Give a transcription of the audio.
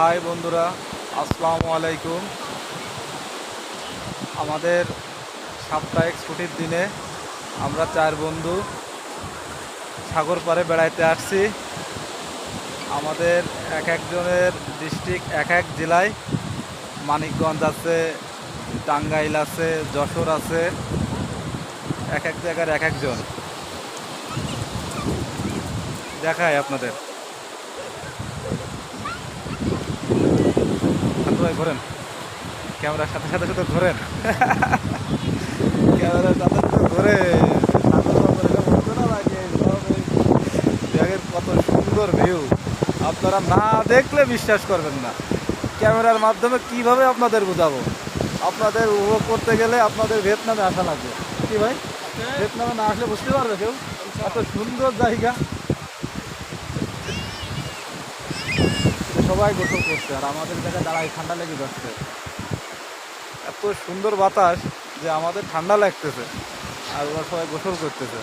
High বন্ধুরা, আসসালামু আলাইকুম। আমাদের সাপ্তাহিক ছুটির দিনে আমরা চার বন্ধু সাগর পাড়ে বেড়াইতে আসছি। আমাদের এক একজনের ডিস্ট্রিক্ট এক এক জেলায়। মানিকগঞ্জ আছে, টাঙ্গাইল আছে, যশোর আছে, এক এক জায়গার এক একজন। দেখায় আপনাদের। ভাই ঘোরেন ক্যামেরার সাথে সাথে সাথে ঘোরেন ক্যামেরার সাথে সাথে ঘোরে কত সুন্দর ভিউ আপনারা না দেখলে বিশ্বাস করবেন না। ক্যামেরার মাধ্যমে কীভাবে আপনাদের বোঝাবো? আপনাদের উপভোগ করতে গেলে আপনাদের ভিয়েতনামে আসা লাগবে। কি ভাই? ভিয়েতনামে না আসলে বুঝতে পারবে কেউ? এত সুন্দর জায়গা। সবাই গোসল করছে আর আমাদের জায়গায় দাঁড়ায় ঠান্ডা লেগে যাচ্ছে। এত সুন্দর বাতাস যে আমাদের ঠান্ডা লাগতেছে। আর ওরা সবাই গোসল করতেছে।